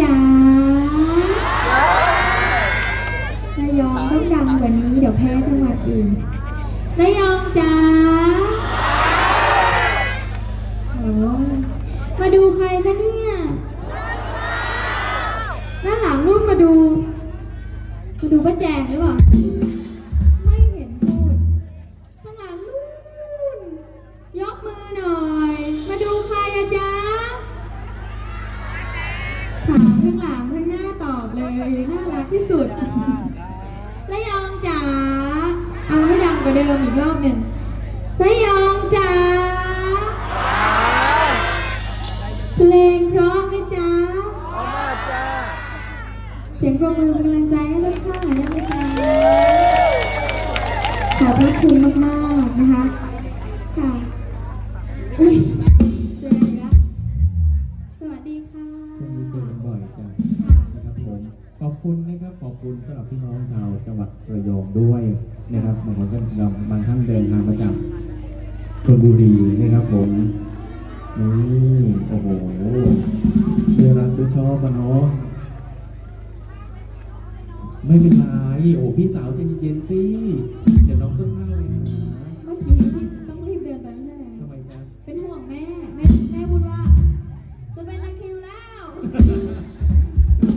จ๋าระยองต้องดังกว่านี้เดี๋ยวแพ้จังหวัดอื่นระยองจ๋าโอ้มาดูใครคะเนี่ยด้านหลังนู่นมาดู มาดูป้าแจงหรือเปล่า สียงปรบมือเป็นกำลังใจให้ต้นข้าวหน่อยได้ไหมจ๊ะขอบพระคุณมากๆนะคะ ค่ะอุ้ยเจอกันอีกแล้วสวัสดีค่ะช่วงนี้เจอกันบ่อยจังค่ะนะครับผมขอบคุณนะครับขอบคุณสำหรับพี่น้องชาวจังหวัดระยองด้วยนะครับบางคนก็บางท่านเดินทางมาจากชลบุรีนะครับผมนี่โอ้โหเชื่อรักด้วยชอบกันเนาะ ไม่เป็นไร โอ้พี่สาวใจเย็นๆสิเดี๋ยวน้องต้นข้าวเลยนะเมื่อกี้ที่ต้องรีบเดินไปไม่ใช่เหรอทำไมจ๊ะเป็นห่วงแม่ แม่แม่พูดว่า จะเป็นตะคริวแล้ว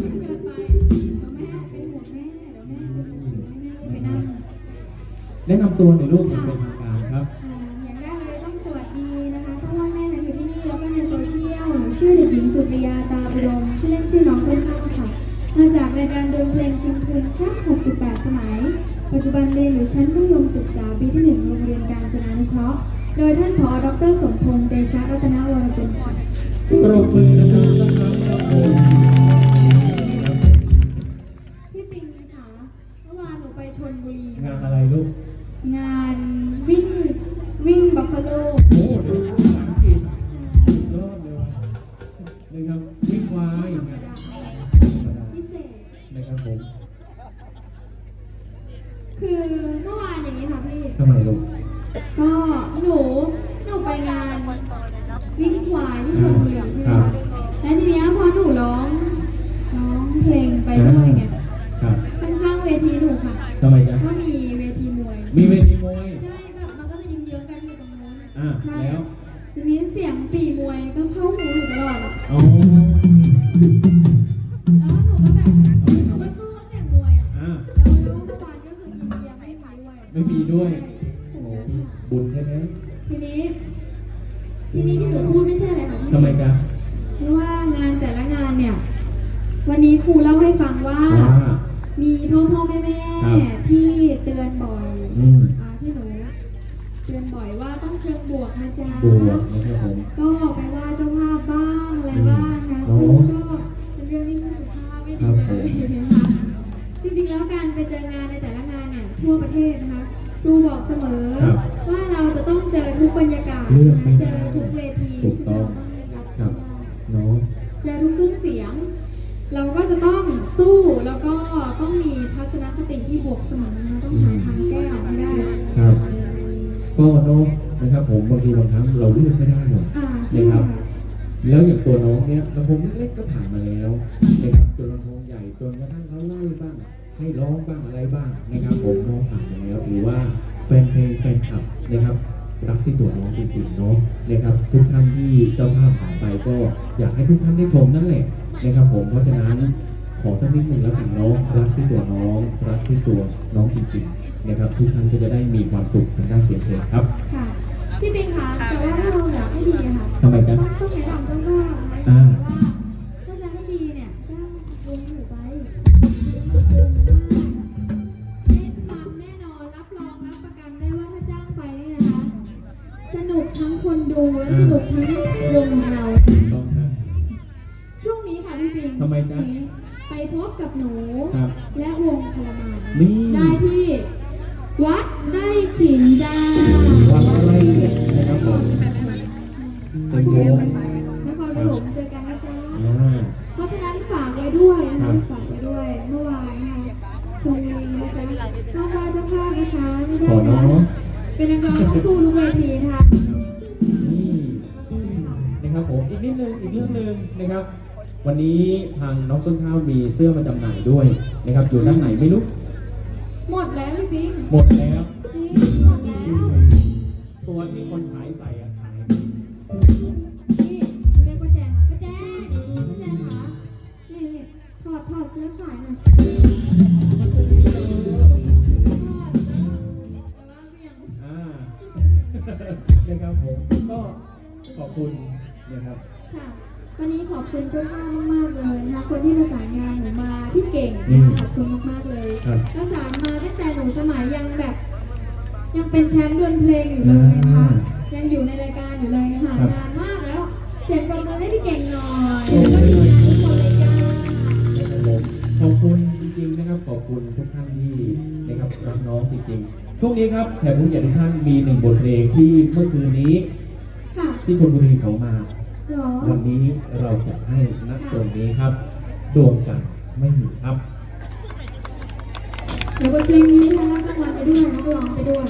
รีบเดินไปเดี๋ยวแม่เป็นห่วงแม่เดี๋ยวแม่เป็นตะคริวให้แม่รีบไปนั่งแนะนำตัวในอยลูกอย่างเป็นทางการครับ อ่าอย่างแรกเลยต้องสวัสดีนะคะเพราะว่าแม่นั้นอยู่ที่นี่แล้วก็ในโซเชียลหนูชื่อเด็กหญิงสุปริยาตาอุดมชื่อเล่นชื่อน้องต้นข้าวค่ะ มาจากรายการดนเพลงชิงทุนชั้น68 สมัย ปัจจุบันเรียนอยู่ชั้นมัธยมศึกษาปีที่ 1 โรงเรียนการจนานุเคราะห์ โดยท่านผอ ดร สมพงษ์ เตชะรัตนวรกุลค่ะปรบมือ คือเมื่อวานอย่างนี้ค่ะพี่ ทำไมลูกก็หนูหนูไปงานวิ่งควายที่ชลบุรีใช่ไหมครัคะบแล้วทีเนี้ยพอหนูร้องร้องเพลงไปด้วยเนี่ยครับข้างๆเวทีหนูค่ะ ทำไมจ๊ะก็มีเวทีมวย มีเวทีมวย ใช่แบบมันก็จะยิงเยื้องกันอยู่ตรงนู้นอะใช่แล้ว ทีนี้เสียงปีมวยก็เข้าหูหนูตลอดอะ อ๋อ ท้ทีนี้ ทีนี้ที่หนูพูดไม่ใช่อะไรค่ะพี่ๆทำไมจ๊ะเพราะว่างานแต่ละงานเนี่ย วันนี้ครูเล่าให้ฟังว่า ว่า มีพ่อพ่อแม่แม่ครับที่เตือนบ่อยอืม อ่าที่หนูเตือนบ่อยว่าต้องเชิงบวกนะจ๊ะ บวกนะครับผม ก็ไปว่าเจ้าภาพบ้างอะไรบ้างนะอืมซึ่งอ๋อก็เป็นเรื่องที่ไม่สุภาพไม่ดีครับเลผมยนะคะจริงๆแล้วการไปเจองานในแต่ละงานเนี่ยทั่วประเทศนะคะครูบอกเสมอ ครับ ว่าเราจะต้องเจอทุกบรรยากาศเลือกนะไม่เจได้อทุกเวทีถูกซึ่งต้องเราต้องรับครัให้บ ได้ เนาะ เจอทุกเครื่องเสียง เราก็จะต้องสู้แล้วก็ต้องมีทัศนคติที่บวกเสมอนะคะต้องหาทางแก้ออกให้ได้ ครับก็เนาะนะครับผมบางทีบางครั้งเราเลือกไม่ได้หรอก อ่าใช่นะครับค่ะแล้วอย่างตัวน้องเนี้ยลำโพงเล็กๆก็ผ่านมาแล้วนะครับจนลำโพงใหญ่จนกระทั่งเขาไล่บ้าง ให้ร้องบ้างอะไรบ้างนะครับผมน้องผ่านมาแล้วถือว่าแฟนเพลงแฟนคลับนะครับรักที่ตัวน้องจริงๆเนาะนะครับ ทุกท่านที่เจ้าภาพผ่านไปก็อยากให้ทุกท่านได้ชมนั่นแหละนะครับ ผมเพราะฉะนั้นขอสักนิดหนึ่งแล้วกันเนาะรักที่ตัวน้อง รักที่ตัวน้องจริงๆนะครับ ทุกท่านก็จะได้มีความสุขทางด้านเสียงเพลงครับค่ะพี่ปิงคะแต่ว่าถ้าเราอยากให้ดีอะค่ะทำไมจ๊ะต้องต้องแนะนำเจ้าภาพนะอ่าว่าถ้าจะให้ดีเนี่ยจ้างวงหนูไปดึ วัดได้ขิงจ้าวัดไร่ขิงนะครับผมเป็นวงนครปฐมเจอกันนะจ๊ะเพราะฉะนั้นฝากไว้ด้วยนะคะฝากไว้ด้วยเมื่อวานนะคะชมบุรีนะจ๊ะห้ามว่าเจ้าภาพนะคะไม่ได้นะเป็นนักร้องต้องสู้ทุกเวทีนะคะนี่นะครับผมอีกนิดนึงอีกเรื่องหนึ่งนะครับ วันนี้ทางน้องต้นข้าวมีเสื้อมาจำหน่ายด้วยนะครับอยู่ด้านไหนไม่รู้หมดแล้ว พี่ปิ๊งหมดแล้ว จริงหมดแล้ว ตัวที่คนขายใส่อะขายนี่เรียกป้าแจงป้าแจงป้าแจงคะนี่นี่ถอดถอดเสื้อขายหน่อยถอดเสื้อแต่ว่าเพียงอ่านะครับผม ก็ขอบคุณนะครับ ค่ะ วันนี้ขอบคุณเจ้าภาพมากๆเลยนะคะคนที่ประสานงานหนูมาพี่เก่งนะคะขอบคุณมากๆเลยครับ ประสานมาตั้งแต่หนูสมัยยังแบบ ยังเป็นแชมป์ดวลเพลงอยู่เลยนะคะยังอยู่ในรายการอยู่เลยค่ะครับนานมากแล้วเสียงปรบมือให้พี่เก่งหน่อยแล้วก็ทีมงานทุกคนเลยจ้า ผมขอบคุณจริงๆนะครับขอบคุณทุกท่านที่นะครับรักน้องจริงๆช่วงนี้ครับแขกผู้ใหญ่ทุกท่านมีหนึ่งบทเพลงที่เมื่อคืนนี้ค่ะ ที่ชลบุรีเขามา หรอ วันนี้เราจะให้นักตรงนี้ครับ ดวงจันทร์ไม่มีครับ เดี๋ยวบทเพลงนี้นะรับรางวัลไปด้วยนักร้องไปด้วย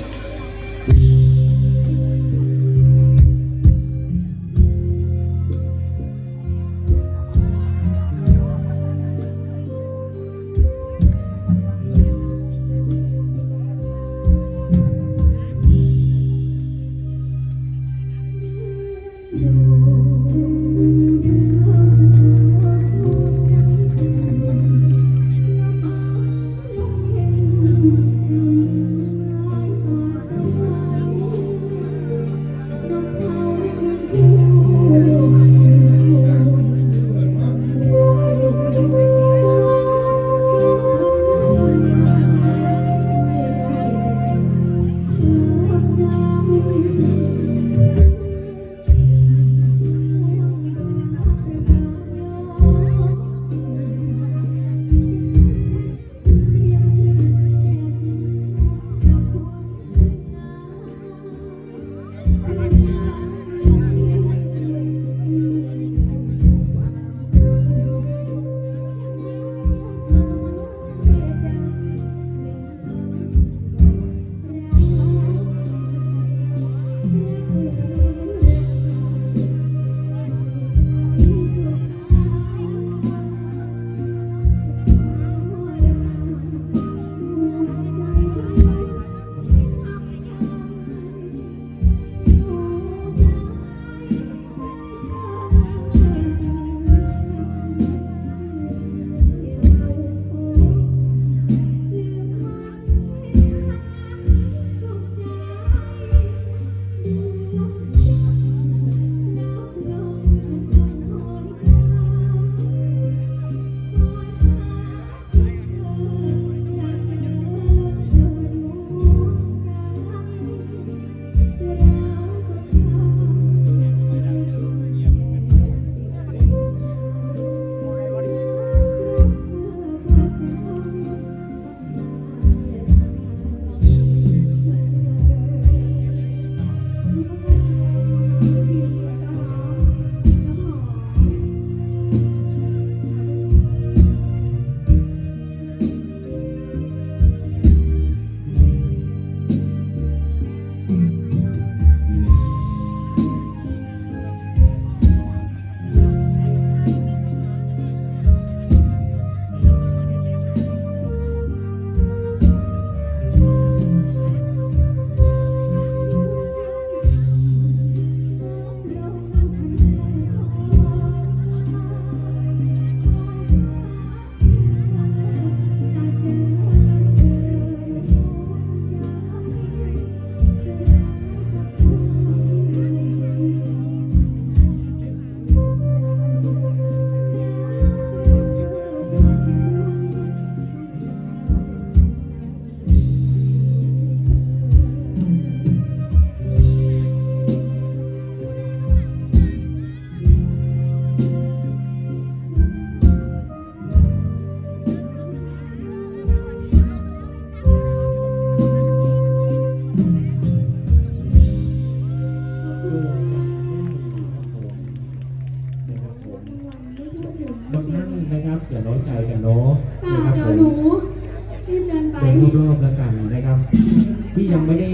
ที่ยังไม่ได้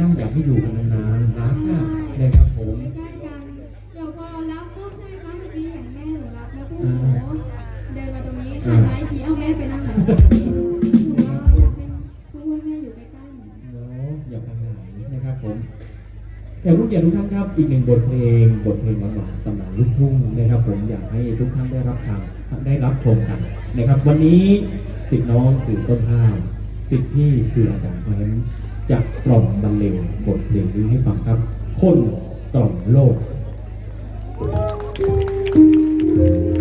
นั่งอยากให้อยู่กันนานๆรักอะนะครับผม ใกล้ๆกัน เดี๋ยวพอรับปุ๊บใช่ไหมคะเมื่อกี้อย่างแม่หนูรับแล้วปุ๊บอ่าโอ้หันมาอีกทีเอาแม่ไปนั่งไหนหนูก็อยากให้เพราะว่าแม่อยู่ใกล้ๆหนู เนาะอย่าไปไหนนะครับผมแขกผู้เกียรติทุกท่านครับอีกหนึ่งบทเพลง บทเพลงหวานๆตำนานลูกทุ่งนะครับ ผมอยากให้ทุกท่านได้รับฟังได้รับชมกันนะครับ วันนี้สิทธิ์น้องคือต้นข้าวสิทธิ์พี่คืออาจารย์แอม จะกล่อมบรรเลงบทเพลงนี้ให้ฟังครับ คนกล่อมโลก thank you